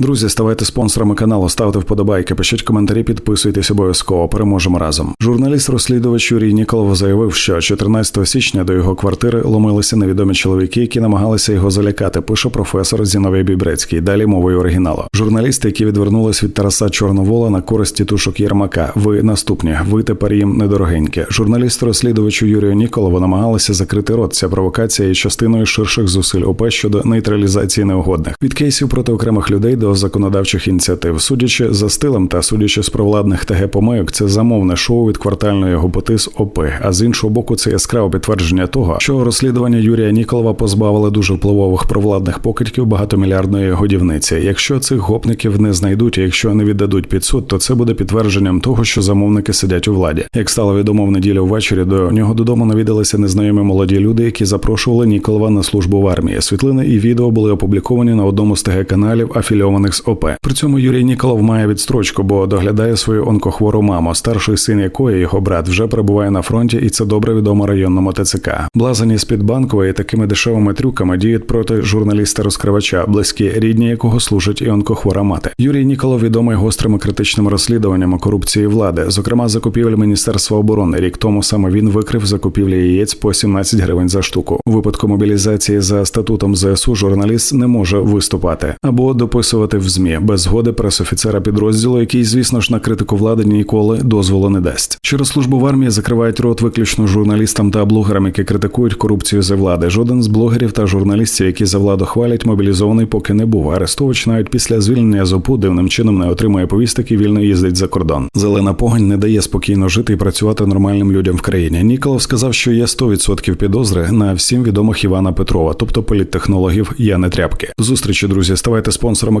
Друзі, ставайте спонсорами каналу, ставте вподобайки, пишіть коментарі, підписуйтесь обов'язково. Переможемо разом. Журналіст-розслідувач Юрій Ніколов заявив, що 14 січня до його квартири ломилися невідомі чоловіки, які намагалися його залякати. Пише професор Зіновій Бібрецький. Далі мовою оригіналу. Журналісти, які відвернулись від Тараса Чорновола на користь тітушок Єрмака. Ви наступні. Ви тепер їм недорогенькі. Журналіст-розслідувачу Юрію Ніколову намагалися закрити рот. Ця провокація є частиною ширших зусиль ОП щодо нейтралізації неугодних від кейсів проти окремих людей до законодавчих ініціатив. Судячи за стилем та судячи з провладних ТГ помийок, це замовне шоу від квартальної гопоти з ОП. А з іншого боку, це яскраве підтвердження того, що розслідування Юрія Ніколова позбавили дуже впливових провладних покидьків багатомільярдної годівниці. Якщо цих гопників не знайдуть, якщо не віддадуть під суд, то це буде підтвердженням того, що замовники сидять у владі. Як стало відомо в неділю ввечері, до нього додому навідалися незнайомі молоді люди, які запрошували Ніколова на службу в армії. Світлини і відео були опубліковані на одному з ТГ каналів, афільованих з ОП. При цьому Юрій Ніколов має відстрочку, бо доглядає свою онкохвору маму, старший син якої його брат вже перебуває на фронті, і це добре відомо районному ТЦК. Блазані з під банкової такими дешевими трюками діють проти журналіста-розкривача, близькі рідні якого служать і онкохвора мати. Юрій Ніколов відомий гострими критичними розслідуваннями корупції влади, зокрема закупівель Міністерства оборони. Рік тому саме він викрив закупівлі яєць по 17 гривень за штуку. У випадку мобілізації за статутом ЗСУ журналіст не може виступати або дописувати в змі без згоди пресофіцера підрозділу, який, звісно ж, на критику влади ніколи дозволу не дасть. Через службу в армії закривають рот виключно журналістам та блогерам, які критикують корупцію за влади. Жоден з блогерів та журналістів, які за владу хвалять, мобілізований поки не був. Арестович навіть після звільнення з ОПУ дивним чином не отримує повісток і вільно їздить за кордон. Зелена погань не дає спокійно жити і працювати нормальним людям в країні. Ніколов сказав, що є 100% підозри на всім відомих Івана Петрова, тобто політтехнологів. Я не тряпки. Зустрічі, друзі. Ставайте спонсорами